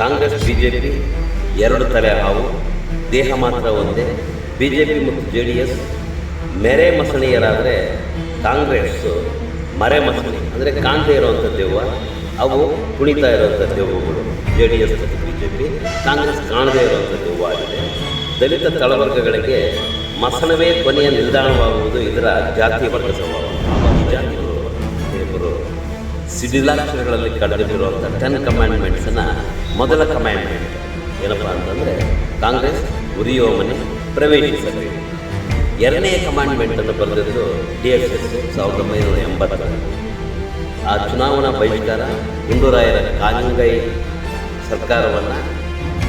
Congress, BJP ಎರಡು ತಲೆ ಹಾವು. ದೇಹ ಮಾತ್ರ ಒಂದೇ. ಬಿಜೆಪಿ ಮತ್ತು ಜೆ ಡಿ ಎಸ್ ಮೆರೆ ಮಸಣೀಯರಾದರೆ ಕಾಂಗ್ರೆಸ್ ಮರೆ ಮಸಣಿ. ಅಂದರೆ ಕಾಂತೆ ಇರುವಂಥ ದೆವ್ವ. ಅವು ಕುಣಿತಾ ಇರುವಂಥ ದೆವ್ವಗಳು. ಜೆ ಡಿ ಎಸ್ ಮತ್ತು ಬಿಜೆಪಿ ಕಾಂಗ್ರೆಸ್ ಕಾಣದೇ ಇರುವಂಥ ದೆವ್ವ ಆಗಿದೆ. ದಲಿತ ತಳವರ್ಗಗಳಿಗೆ ಮಸಣವೇ ಕೊನೆಯ ನಿಲ್ದಾಣವಾಗುವುದು ಇದರ ಜಾತಿ ವರ್ಗ ಸ್ವಭಾವ. ಇಬ್ಬರು ಸಿಡಿಲಾಕ್ಷರಗಳಲ್ಲಿ ಕಳೆದಿರುವಂಥ ಟೆನ್ ಕಮ್ಯಾಂಡ್ಮೆಂಟ್ಸನ್ನ ಮೊದಲ ಕಮ್ಯಾಂಡ್ಮೆಂಟ್ ಏನಪ್ಪ ಅಂತಂದರೆ ಕಾಂಗ್ರೆಸ್ ಉರಿಯುವ ಮನೆ ಪ್ರವೇಶಿಸಬೇಕು. ಎರಡನೇ ಕಮಾಂಡ್ಮೆಂಟನ್ನು ಬರೆದಿದ್ದು ಡಿ ಎಸ್ ಎಸ್, ಸಾವಿರದ ಒಂಬೈನೂರ ಎಂಬತ್ತರಲ್ಲಿ ಆ ಚುನಾವಣಾ ಬಹಿಷ್ಕಾರ ಗುಂಡೂರಾಯರ ಕಾಂಗೈ ಸರ್ಕಾರವನ್ನು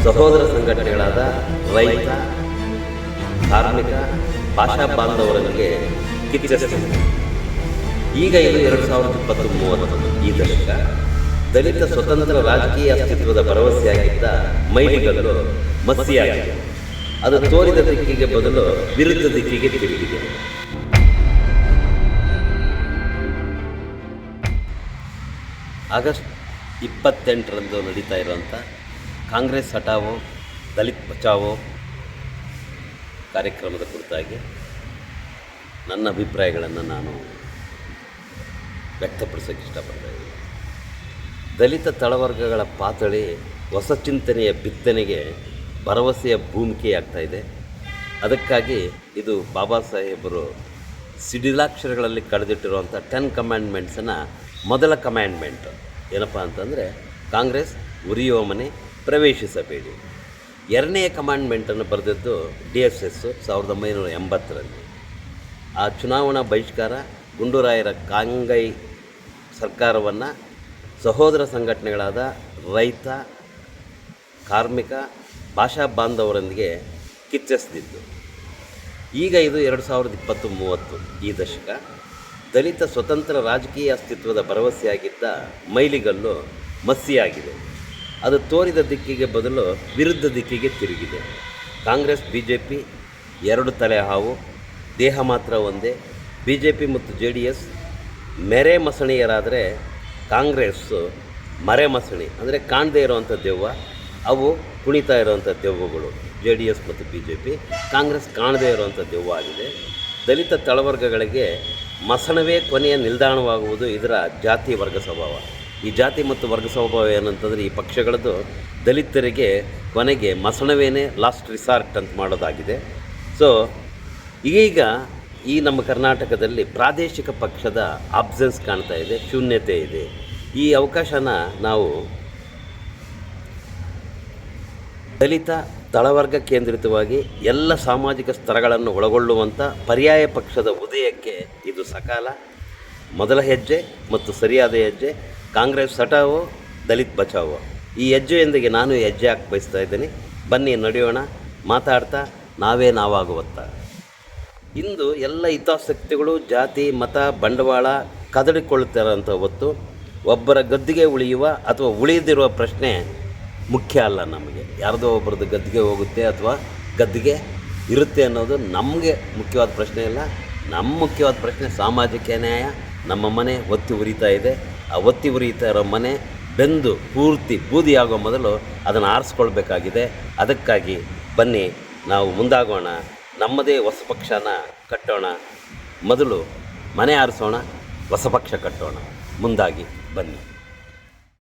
ಸಹೋದರ ಸಂಘಟನೆಗಳಾದ ರೈತ ಕಾರ್ಮಿಕ ಭಾಷಾ ಬಾಂಧವರೊಂದಿಗೆ ಕಿಚ್ಚರಿಸಿದೆ ಈಗ ಇದು ಎರಡು ಸಾವಿರದ ಇಪ್ಪತ್ತು ಮೂವತ್ತೊಂದು ಈ ದಶಕ ದಲಿತ ಸ್ವತಂತ್ರ ರಾಜಕೀಯ ಅಸ್ತಿತ್ವದ ಭರವಸೆಯಾಗಿದ್ದ ಮೈಲಿಗಲ್ಲು ಮಸಿಯಾಗಿದೆ ಅದು ತೋರಿದ ದಿಕ್ಕಿಗೆ ಬದಲು ವಿರುದ್ಧ ದಿಕ್ಕಿಗೆ ತಿರುಗಿದೆ. ಆಗಸ್ಟ್ ಇಪ್ಪತ್ತೆಂಟರಂದು ನಡೀತಾ ಇರುವಂಥ ಕಾಂಗ್ರೆಸ್ ಹಟಾವೋ ದಲಿತ್ ಬಚಾವೋ ಕಾರ್ಯಕ್ರಮದ ಕುರಿತಾಗಿ ನನ್ನ ಅಭಿಪ್ರಾಯಗಳನ್ನು ನಾನು ವ್ಯಕ್ತಪಡಿಸೋಕ್ಕೆ ಇಷ್ಟಪಡ್ತಾ ಇದ್ದೀನಿ. ದಲಿತ ತಳವರ್ಗಗಳ ಪಾತಳಿ ಹೊಸ ಚಿಂತನೆಯ ಬಿತ್ತನೆಗೆ ಭರವಸೆಯ ಭೂಮಿಕೆಯಾಗ್ತಾ ಇದೆ. ಅದಕ್ಕಾಗಿ ಇದು ಬಾಬಾ ಸಾಹೇಬರು ಸಿಡಿಲಾಕ್ಷರಗಳಲ್ಲಿ ಕಳೆದಿಟ್ಟಿರುವಂಥ ಟೆನ್ ಕಮ್ಯಾಂಡ್ಮೆಂಟ್ಸನ್ನು ಮೊದಲ ಕಮ್ಯಾಂಡ್ಮೆಂಟ್ ಏನಪ್ಪ ಅಂತಂದರೆ ಕಾಂಗ್ರೆಸ್ ಉರಿಯುವ ಮನೆ ಪ್ರವೇಶಿಸಬೇಡಿ. ಎರಡನೇ ಕಮಾಂಡ್ಮೆಂಟನ್ನು ಬರೆದಿದ್ದು ಡಿ ಎಸ್ ಎಸ್ಸು ಸಾವಿರದ ಒಂಬೈನೂರ ಎಂಬತ್ತರಲ್ಲಿ. ಆ ಚುನಾವಣಾ ಬಹಿಷ್ಕಾರ ಗುಂಡೂರಾಯರ ಕಾಂಗೈ ಸರ್ಕಾರವನ್ನು ಸಹೋದರ ಸಂಘಟನೆಗಳಾದ ರೈತ, ಕಾರ್ಮಿಕ, ಭಾಷಾ ಬಾಂಧವರೊಂದಿಗೆ ಕಿಚ್ಚಿಸ್ತಿದ್ದು ಈಗ ಇದು ಎರಡು ಸಾವಿರದ ಇಪ್ಪತ್ತು ಮೂವತ್ತು ಈ ದಶಕ. ದಲಿತ ಸ್ವತಂತ್ರ ರಾಜಕೀಯ ಅಸ್ತಿತ್ವದ ಭರವಸೆಯಾಗಿದ್ದ ಮೈಲಿಗಲ್ಲು ಮಸ್ಸಿಯಾಗಿದೆ. ಅದು ತೋರಿದ ದಿಕ್ಕಿಗೆ ಬದಲು ವಿರುದ್ಧ ದಿಕ್ಕಿಗೆ ತಿರುಗಿದೆ. ಕಾಂಗ್ರೆಸ್ ಬಿ ಜೆ ಪಿ ಎರಡು ತಲೆ ಹಾವು, ದೇಹ ಮಾತ್ರ ಒಂದೇ. ಬಿ ಜೆ ಪಿ ಮತ್ತು ಜೆ ಡಿ ಎಸ್ ಮೆರೆ ಮಸಣೀಯರಾದರೆ ಕಾಂಗ್ರೆಸ್ಸು ಮರೆ ಮಸಣಿ, ಅಂದರೆ ಕಾಣದೇ ಇರುವಂಥ ದೆವ್ವ. ಅವು ಕುಣಿತಾ ಇರುವಂಥ ದೆವ್ವಗಳು, ಜೆ ಡಿ ಎಸ್ ಮತ್ತು ಬಿ ಜೆ ಪಿ. ಕಾಂಗ್ರೆಸ್ ಕಾಣದೇ ಇರುವಂಥ ದೆವ್ವ ಆಗಿದೆ. ದಲಿತ ತಳವರ್ಗಗಳಿಗೆ ಮಸಣವೇ ಕೊನೆಯ ನಿಲ್ದಾಣವಾಗುವುದು ಇದರ ಜಾತಿ ವರ್ಗ ಸ್ವಭಾವ ಈ ಜಾತಿ ಮತ್ತು ವರ್ಗ ಸ್ವಭಾವ ಏನಂತಂದರೆ ಈ ಪಕ್ಷಗಳದ್ದು ದಲಿತರಿಗೆ ಕೊನೆಗೆ ಮಸಣವೇನೇ ಲಾಸ್ಟ್ ರಿಸಾರ್ಟ್ ಅಂತ ಮಾಡೋದಾಗಿದೆ. ಸೊ ಈಗ ಈ ನಮ್ಮ ಕರ್ನಾಟಕದಲ್ಲಿ ಪ್ರಾದೇಶಿಕ ಪಕ್ಷದ ಆಬ್ಸೆನ್ಸ್ ಕಾಣ್ತಾ ಇದೆ, ಶೂನ್ಯತೆ ಇದೆ. ಈ ಅವಕಾಶನ ನಾವು ದಲಿತ ತಳವರ್ಗ ಕೇಂದ್ರಿತವಾಗಿ ಎಲ್ಲ ಸಾಮಾಜಿಕ ಸ್ತರಗಳನ್ನು ಒಳಗೊಳ್ಳುವಂಥ ಪರ್ಯಾಯ ಪಕ್ಷದ ಉದಯಕ್ಕೆ ಇದು ಸಕಾಲ. ಮೊದಲ ಹೆಜ್ಜೆ ಮತ್ತು ಸರಿಯಾದ ಹೆಜ್ಜೆ, ಕಾಂಗ್ರೆಸ್ ಸಟಾವೋ ದಲಿತ್ ಬಚಾವೋ. ಈ ಹೆಜ್ಜೆಯೊಂದಿಗೆ ನಾನು ಹೆಜ್ಜೆ ಹಾಕಿ ಬಯಸ್ತಾ ಇದ್ದೀನಿ. ಬನ್ನಿ, ನಡೆಯೋಣ, ಮಾತಾಡ್ತಾ, ನಾವೇ ನಾವಾಗುವತ್ತ. ಇಂದು ಎಲ್ಲ ಹಿತಾಸಕ್ತಿಗಳು ಜಾತಿ, ಮತ, ಬಂಡವಾಳ ಕದಡಿಕೊಳ್ಳುತ್ತಿರೋಂಥ ಹೊತ್ತು ಒಬ್ಬರ ಗದ್ದಿಗೆ ಉಳಿಯುವ ಅಥವಾ ಉಳಿದಿರುವ ಪ್ರಶ್ನೆ ಮುಖ್ಯ ಅಲ್ಲ ನಮಗೆ. ಯಾರದೋ ಒಬ್ಬರದ್ದು ಗದ್ದಿಗೆ ಹೋಗುತ್ತೆ ಅಥವಾ ಗದ್ದಿಗೆ ಇರುತ್ತೆ ಅನ್ನೋದು ನಮಗೆ ಮುಖ್ಯವಾದ ಪ್ರಶ್ನೆ ಇಲ್ಲ ನಮ್ಮ ಮುಖ್ಯವಾದ ಪ್ರಶ್ನೆ ಸಾಮಾಜಿಕ ನ್ಯಾಯ. ನಮ್ಮ ಮನೆ ಒತ್ತಿ ಉರಿತಾ ಇದೆ. ಆ ಒತ್ತಿ ಉರಿತಾ ಇರೋ ಮನೆ ಬೆಂದು ಪೂರ್ತಿ ಬೂದಿಯಾಗೋ ಮೊದಲು ಅದನ್ನು ಆರಿಸ್ಕೊಳ್ಬೇಕಾಗಿದೆ. ಅದಕ್ಕಾಗಿ ಬನ್ನಿ ನಾವು ಮುಂದಾಗೋಣ. ನಮ್ಮದೇ ಹೊಸ ಪಕ್ಷನ ಕಟ್ಟೋಣ. ಮೊದಲು ಮನೆ ಆರಿಸೋಣ ಹೊಸ ಪಕ್ಷ ಕಟ್ಟೋಣ. ಮುಂದಾಗಿ ಬನ್ನಿ.